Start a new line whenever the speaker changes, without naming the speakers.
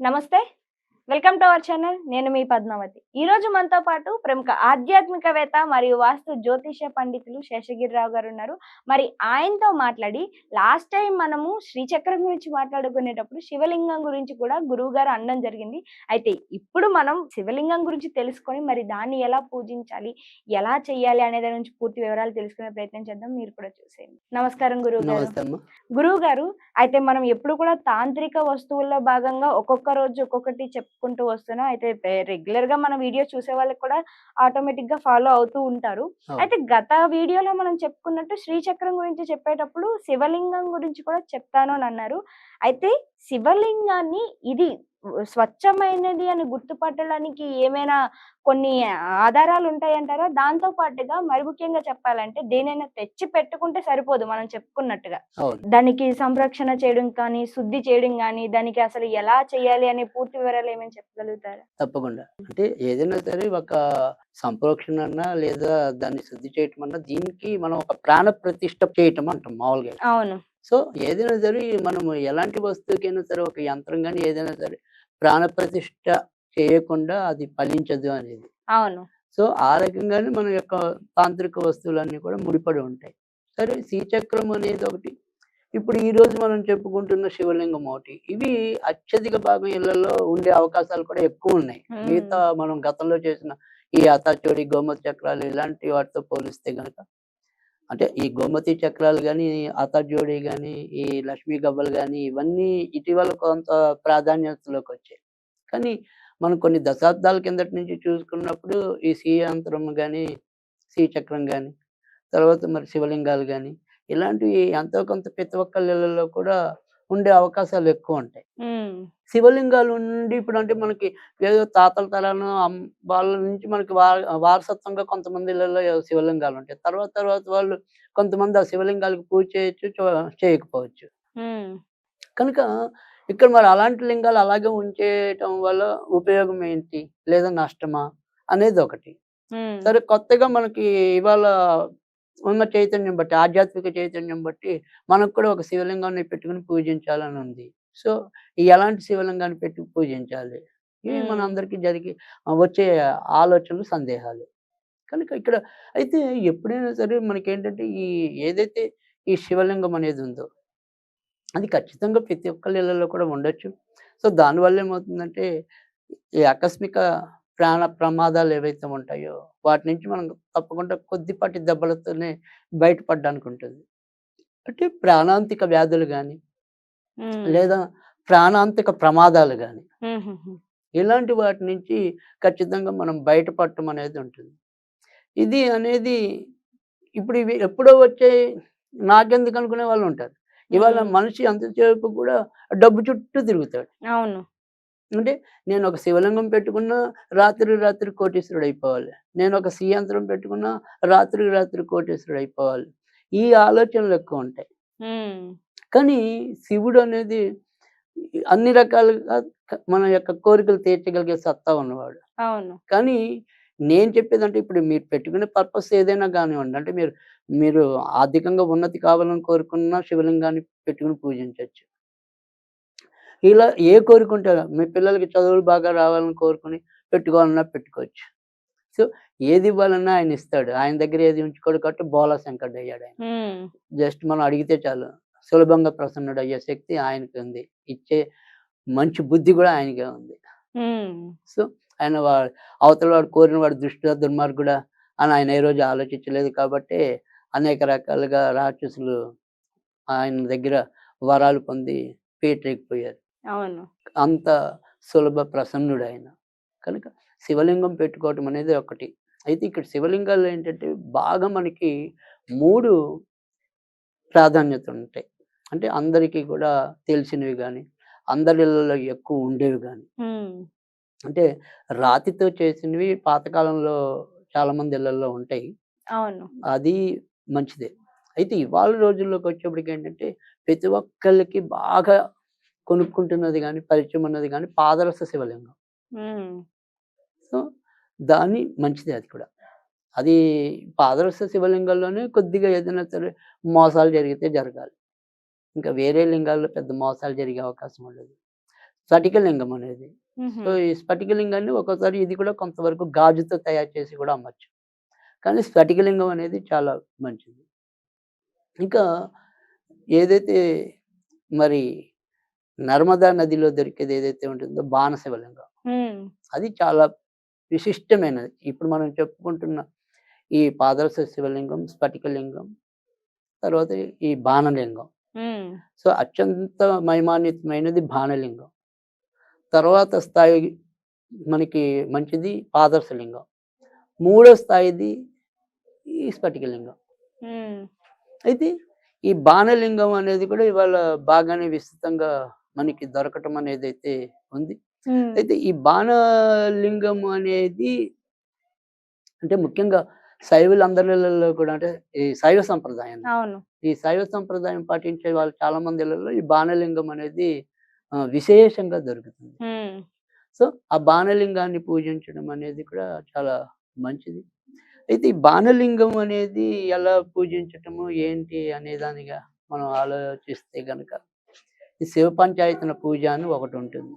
నమస్తే. Welcome to our channel. నేను మీ పద్మావతి. ఈ రోజు మనతో పాటు ప్రముఖ ఆధ్యాత్మికవేత్త మరియు వాస్తు జ్యోతిష పండితులు శేషగిరిరావు గారు ఉన్నారు. మరి ఆయనతో మాట్లాడి లాస్ట్ టైం మనము శ్రీచక్రం గురించి మాట్లాడుకునేటప్పుడు శివలింగం గురించి కూడా గురువు గారు అనడం జరిగింది. అయితే ఇప్పుడు మనం శివలింగం గురించి తెలుసుకొని మరి దాన్ని ఎలా పూజించాలి ఎలా చేయాలి అనే దాని గురించి పూర్తి వివరాలు తెలుసుకునే ప్రయత్నం చేద్దాం. మీరు కూడా చూసేయండి. నమస్కారం గురువు గారు. గురువు గారు అయితే మనం ఎప్పుడు కూడా తాంత్రిక వస్తువుల్లో భాగంగా ఒక్కొక్క రోజు ఒక్కొక్కటి చెప్పుకుంటూ వస్తున్నాం అయితే రెగ్యులర్గా మన వీడియో చూసే వాళ్ళకి కూడా ఆటోమేటిక్గా ఫాలో అవుతూ ఉంటారు. అయితే గత వీడియోలో మనం చెప్పుకున్నట్టు శ్రీచక్రం గురించి చెప్పేటప్పుడు శివలింగం గురించి కూడా చెప్తాను అని అన్నారు అయితే శివలింగాన్ని ఇది స్వచ్ఛమైనది అని గుర్తుపట్టడానికి ఏమైనా కొన్ని ఆధారాలు ఉంటాయంటారా దాంతో పాటుగా మరి ముఖ్యంగా చెప్పాలంటే దేనైనా తెచ్చి పెట్టుకుంటే సరిపోదు మనం చెప్పుకున్నట్టుగా. దానికి సంరక్షణ చేయడం కానీ శుద్ధి చేయడం కానీ దానికి అసలు ఎలా చేయాలి అనే పూర్తి వివరాలు ఏమైనా చెప్పగలుగుతారా?
తప్పకుండా. అంటే ఏదైనా సరే ఒక సంప్రోక్షణ అన్నా లేదా దాన్ని శుద్ధి చేయటం అన్నా దీనికి మనం ఒక ప్రాణ ప్రతిష్ట చేయటం అంటాం మామూలుగా
అవును.
సో ఏదైనా సరే మనము ఎలాంటి వస్తువుకైనా సరే ఒక యంత్రం కానీ ఏదైనా సరే ప్రాణ ప్రతిష్ట చేయకుండా అది ఫలించదు అనేది.
అవును.
సో ఆ రకంగానే మన యొక్క తాంత్రిక వస్తువులన్నీ కూడా ముడిపడి ఉంటాయి. సరే శ్రీచక్రం అనేది ఒకటి. ఇప్పుడు ఈ రోజు మనం చెప్పుకుంటున్న శివలింగం ఒకటి. ఇవి అత్యధిక భాగం ఇళ్ళలో ఉండే అవకాశాలు కూడా ఎక్కువ ఉన్నాయి. మిగతా మనం గతంలో చేసిన ఈ అతాచోడి గోమతి చక్రాలు ఇలాంటి వాటితో పోలిస్తే గనక అంటే ఈ గోమతి చక్రాలు కానీ అతాజోడి కానీ ఈ లక్ష్మీ గవ్వలు కానీ ఇవన్నీ ఇటీవల కొంత ప్రాధాన్యతలోకి వచ్చాయి. కానీ మనం కొన్ని దశాబ్దాల కిందటి నుంచి చూసుకున్నప్పుడు ఈ శ్రీయంత్రం కానీ శ్రీచక్రం కానీ తర్వాత మరి శివలింగాలు కానీ ఇలాంటివి ఎంతో కొంత ప్రతి ఒక్కళ్ళ కూడా ఉండే అవకాశాలు ఎక్కువ ఉంటాయి. శివలింగాలు ఉండి ఇప్పుడు అంటే మనకి ఏదో తాతల అమ్- వాళ్ళ నుంచి మనకి వారసత్వంగా కొంతమంది ఇళ్ళల్లో శివలింగాలు ఉంటాయి. తర్వాత తర్వాత వాళ్ళు కొంతమంది ఆ శివలింగాలకు పూజ చేయొచ్చు చేయకపోవచ్చు. కనుక ఇక్కడ మరి అలాంటి లింగాలు అలాగే ఉంచేయటం వల్ల ఉపయోగం ఏంటి? లేదా నష్టమా? అనేది ఒకటి. సరే కొత్తగా మనకి ఇవాళ ఉన్న చైతన్యం బట్టి ఆధ్యాత్మిక చైతన్యం బట్టి మనకు కూడా ఒక శివలింగాన్ని పెట్టుకుని పూజించాలని ఉంది. సో ఎలాంటి శివలింగాన్ని పెట్టి పూజించాలి? ఇవి మన. అందరికీ జరిగి వచ్చే ఆలోచనలు సందేహాలు. కనుక ఇక్కడ అయితే ఎప్పుడైనా సరే మనకి ఏంటంటే ఈ ఏదైతే ఈ శివలింగం అనేది ఉందో అది ఖచ్చితంగా ప్రతి ఒక్కళ్ళ ఇళ్ళలో కూడా ఉండొచ్చు. సో దానివల్ల ఏమవుతుందంటే ఈ ఆకస్మిక ప్రాణ ప్రమాదాలు ఏవైతే ఉంటాయో వాటి నుంచి మనం తప్పకుండా కొద్దిపాటి దెబ్బలతోనే బయటపడడానికి ఉంటుంది. అంటే ప్రాణాంతిక వ్యాధులు కానీ లేదా ప్రాణాంతిక ప్రమాదాలు కానీ ఇలాంటి వాటి నుంచి ఖచ్చితంగా మనం బయటపడటం అనేది ఉంటుంది. ఇది అనేది ఇప్పుడు ఇవి ఎప్పుడో వచ్చే నాకెందుకు అనుకునే వాళ్ళు ఉంటారు. ఇవాళ మనిషి అంతసేపు కూడా డబ్బు చుట్టూ తిరుగుతాడు.
అవును.
అంటే నేను ఒక శివలింగం పెట్టుకున్నా రాత్రి రాత్రి కోటీశ్వరుడు అయిపోవాలి నేను ఒక శ్రీయంత్రం పెట్టుకున్నా రాత్రి రాత్రి కోటీశ్వరుడు అయిపోవాలి ఈ ఆలోచనలు ఎక్కువ ఉంటాయి. కానీ శివుడు అనేది అన్ని రకాలుగా మన యొక్క కోరికలు తీర్చగలిగే సత్తా ఉన్నవాడు.
అవును.
కానీ నేను చెప్పేదంటే ఇప్పుడు మీరు పెట్టుకునే పర్పస్ ఏదైనా కానివ్వండి. అంటే మీరు మీరు ఆర్థికంగా ఉన్నతి కావాలని కోరుకున్న శివలింగాన్ని పెట్టుకుని పూజించవచ్చు ఇలా ఏ కోరుకుంటే మీ పిల్లలకి చదువులు బాగా రావాలని కోరుకుని పెట్టుకోవాలన్నా పెట్టుకోవచ్చు. సో ఏది ఇవ్వాలన్నా ఆయన ఇస్తాడు. ఆయన దగ్గర ఏది ఉంచుకోడు కాబట్టి బోలా శంకరుడు అయ్యాడు ఆయన. జస్ట్ మనం అడిగితే చాలు. సులభంగా ప్రసన్నుడు అయ్యే శక్తి ఆయనకి ఉంది. ఇచ్చే మంచి బుద్ధి కూడా ఆయనకే ఉంది. సో ఆయన అవతల వాడు కోరిన వాడు దృష్టిగా దుర్మార్గుడా అని ఆయన ఏ రోజు ఆలోచించలేదు కాబట్టి అనేక రకాలుగా రాక్షసులు ఆయన దగ్గర వరాలు పొంది పీటెక్కిపోయారు
అవును.
అంత సులభ ప్రసన్నుడు ఆయన కనుక శివలింగం పెట్టుకోవటం అనేది ఒకటి. అయితే ఇక్కడ శివలింగాలు ఏంటంటే బాగా మనకి మూడు ప్రాధాన్యత ఉంటాయి అంటే అందరికీ కూడా తెలిసినవి కానీ అందరిలో ఎక్కువ ఉండేవి కానీ అంటే రాతితో చేసినవి పాతకాలంలో చాలా మంది ఇళ్ళల్లో ఉంటాయి.
అవును.
అది మంచిదే. అయితే ఇవాళ రోజుల్లోకి వచ్చేప్పటికి ఏంటంటే ప్రతి ఒక్కళ్ళకి బాగా కొనుక్కుంటున్నది కానీ పరిచయం ఉన్నది కానీ పాదరస శివలింగం. సో దాని మంచిదే అది కూడా. అది పాదరస శివలింగాల్లోనే కొద్దిగా ఏదైనా సరే మోసాలు జరిగితే జరగాలి. ఇంకా వేరే లింగాల్లో పెద్ద మోసాలు జరిగే అవకాశం ఉండదు. స్ఫటికలింగం అనేది. సో ఈ స్ఫటికలింగాన్ని ఒక్కోసారి ఇది కూడా కొంతవరకు గాజుతో తయారు చేసి కూడా అమ్మచ్చు. కానీ స్ఫటికలింగం అనేది చాలా మంచిది. ఇంకా ఏదైతే మరి నర్మదా నదిలో దొరికేది ఏదైతే ఉంటుందో బాణశివలింగం. అది చాలా విశిష్టమైనది. ఇప్పుడు మనం చెప్పుకుంటున్న ఈ పాదరస శివలింగం స్ఫటికలింగం తర్వాత ఈ బాణలింగం. సో అత్యంత మహిమాన్వితమైనది బాణలింగం. తర్వాత స్థాయి మనకి మంచిది పాదర్శలింగం మూడో స్థాయిది ఈ స్ఫటికలింగం. అయితే ఈ బాణలింగం అనేది కూడా ఇవాళ బాగానే విస్తృతంగా మనకి దొరకటం అనేది అయితే ఉంది అయితే ఈ బాణలింగం అనేది అంటే ముఖ్యంగా శైవులందరిలో కూడా అంటే ఈ శైవ సంప్రదాయం ఈ శైవ సంప్రదాయం పాటించే వాళ్ళు చాలా మందిలలో ఈ బాణలింగం అనేది విశేషంగా దొరుకుతుంది. సో ఆ బాణలింగాన్ని పూజించడం అనేది కూడా చాలా మంచిది. అయితే ఈ బాణలింగం అనేది ఎలా పూజించటము ఏంటి అనే దానిగా మనం ఆలోచిస్తే గనక శివ పంచాయతన పూజ అని ఒకటి ఉంటుంది.